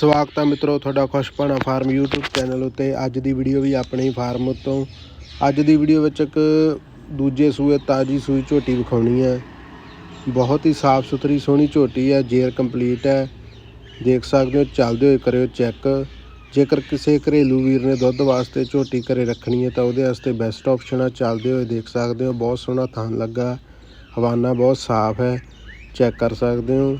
ਸਵਾਗਤ ਹੈ ਮਿੱਤਰੋ ਤੁਹਾਡਾ ਖੁਸ਼ਪਾਣਾ ਫਾਰਮ YouTube ਚੈਨਲ ਉੱਤੇ। ਅੱਜ ਦੀ ਵੀਡੀਓ ਵੀ ਆਪਣੇ ਹੀ ਫਾਰਮ ਉੱਤੋਂ। ਅੱਜ ਦੀ ਵੀਡੀਓ ਵਿੱਚ ਇੱਕ ਦੂਜੇ ਸੂਏ ਤਾਜੀ ਸੂਈ ਝੋਟੀ ਵਿਖਾਉਣੀ ਹੈ ਬਹੁਤ ਹੀ ਸਾਫ਼ ਸੁਥਰੀ ਸੋਹਣੀ ਝੋਟੀ ਹੈ ਜੇਰ ਕੰਪਲੀਟ ਹੈ ਦੇਖ ਸਕਦੇ ਹੋ, ਚੱਲਦੇ ਹੋਏ ਕਰਿਓ ਚੈੱਕ। ਜੇਕਰ ਕਿਸੇ ਘਰੇਲੂ ਵੀਰ ਨੇ ਦੁੱਧ ਵਾਸਤੇ ਝੋਟੀ ਘਰੇ ਰੱਖਣੀ ਹੈ ਤਾਂ ਉਹਦੇ ਵਾਸਤੇ ਬੈਸਟ ਆਪਸ਼ਨ ਆ। ਚੱਲਦੇ ਹੋਏ ਦੇਖ ਸਕਦੇ ਹੋ, ਬਹੁਤ ਸੋਹਣਾ ਥਣ ਲੱਗਾ। ਹਵਾਨਾ ਬਹੁਤ ਸਾਫ਼ ਹੈ। ਚੈੱਕ ਕਰ ਸਕਦੇ ਹੋ।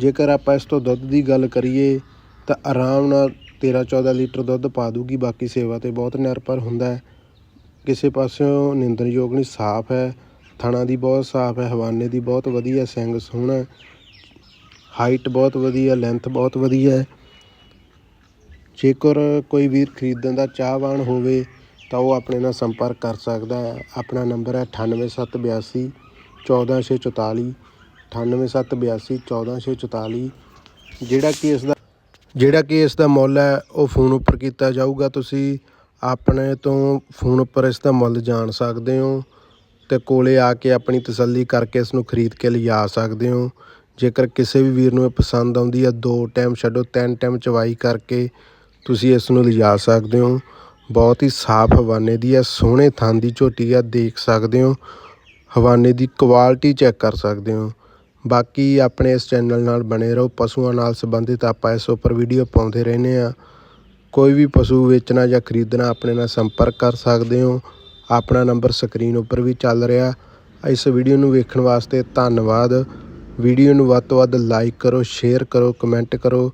ਜੇਕਰ ਆਪਾਂ ਇਸ ਤੋਂ ਦੁੱਧ ਦੀ ਗੱਲ ਕਰੀਏ, ਤਾਂ ਆਰਾਮ ਨਾਲ 13 14 ਲੀਟਰ ਦੁੱਧ ਪਾ ਦੂਗੀ, ਬਾਕੀ ਸੇਵਾ ਤੇ ਬਹੁਤ ਨਿਰਭਰ ਹੁੰਦਾ ਕਿਸੇ ਪਾਸਿਓਂ ਨਿੰਦਣਯੋਗ ਨਹੀਂ, ਸਾਫ਼ ਹੈ, ਥਣਾ ਦੀ ਬਹੁਤ ਸਾਫ਼ ਹੈ, ਹਵਾਨੇ ਦੀ ਬਹੁਤ ਵਧੀਆ, ਸਿੰਗ ਸੋਹਣਾ ਹਾਈਟ ਬਹੁਤ ਵਧੀਆ, ਲੈਂਥ ਬਹੁਤ ਵਧੀਆ ਹੈ। ਜੇਕਰ ਕੋਈ ਵੀਰ ਖਰੀਦਣ ਦਾ ਚਾਹਵਾਨ ਹੋਵੇ, ਤਾਂ ਉਹ ਆਪਣੇ ਨਾਲ ਸੰਪਰਕ ਕਰ ਸਕਦਾ ਹੈ। ਆਪਣਾ ਨੰਬਰ ਹੈ 98782 14644 98782 14644 ਜਿਹੜਾ ਕਿ ਇਸ ਦਾ ਜਿਹੜਾ ਕਿ ਇਸ ਦਾ ਮੁੱਲ ਹੈ, ਉਹ ਫੋਨ ਉੱਪਰ ਕੀਤਾ ਜਾਊਗਾ। ਤੁਸੀਂ ਆਪਣੇ ਤੋਂ ਫੋਨ ਉੱਪਰ ਇਸ ਦਾ ਮੁੱਲ ਜਾਣ ਸਕਦੇ ਹੋ ਤੇ ਕੋਲੇ ਆ ਕੇ ਆਪਣੀ ਤਸੱਲੀ ਕਰਕੇ ਇਸ ਨੂੰ ਖਰੀਦ ਕੇ ਲਿਜਾ ਸਕਦੇ ਹੋ। ਜੇਕਰ ਕਿਸੇ ਵੀ ਵੀਰ ਨੂੰ ਇਹ ਪਸੰਦ ਆਉਂਦੀ ਹੈ, ਦੋ ਟਾਈਮ ਛੱਡੋ, ਤਿੰਨ ਟਾਈਮ ਚਵਾਈ ਕਰਕੇ ਤੁਸੀਂ ਇਸ ਨੂੰ ਲਿਜਾ ਸਕਦੇ ਹੋ। ਬਹੁਤ ਹੀ ਸਾਫ਼ ਹਵਾਨੇ ਦੀ ਹੈ, ਸੋਹਣੇ ਥਣ ਦੀ ਝੋਟੀ ਆ ਦੇਖ ਸਕਦੇ ਹੋ। ਹਵਾਨੇ ਦੀ ਕੁਆਲਿਟੀ ਚੈੱਕ ਕਰ ਸਕਦੇ ਹੋ। ਬਾਕੀ ਆਪਣੇ ਇਸ ਚੈਨਲ ਨਾਲ ਬਣੇ ਰਹੋ। ਪਸ਼ੂਆਂ ਨਾਲ ਸੰਬੰਧਿਤ ਆਪਾਂ ਇਸ ਉੱਪਰ ਵੀਡੀਓ ਪਾਉਂਦੇ ਰਹਿੰਦੇ ਹਾਂ। ਕੋਈ ਵੀ ਪਸ਼ੂ ਵੇਚਣਾ ਜਾਂ ਖਰੀਦਣਾ ਆਪਣੇ ਨਾਲ ਸੰਪਰਕ ਕਰ ਸਕਦੇ ਹੋ। ਆਪਣਾ ਨੰਬਰ ਸਕਰੀਨ ਉੱਪਰ ਵੀ ਚੱਲ ਰਿਹਾ। ਇਸ ਵੀਡੀਓ ਨੂੰ ਵੇਖਣ ਵਾਸਤੇ ਧੰਨਵਾਦ। ਵੀਡੀਓ ਨੂੰ ਵੱਧ ਤੋਂ ਵੱਧ ਲਾਈਕ ਕਰੋ, ਸ਼ੇਅਰ ਕਰੋ, ਕਮੈਂਟ ਕਰੋ।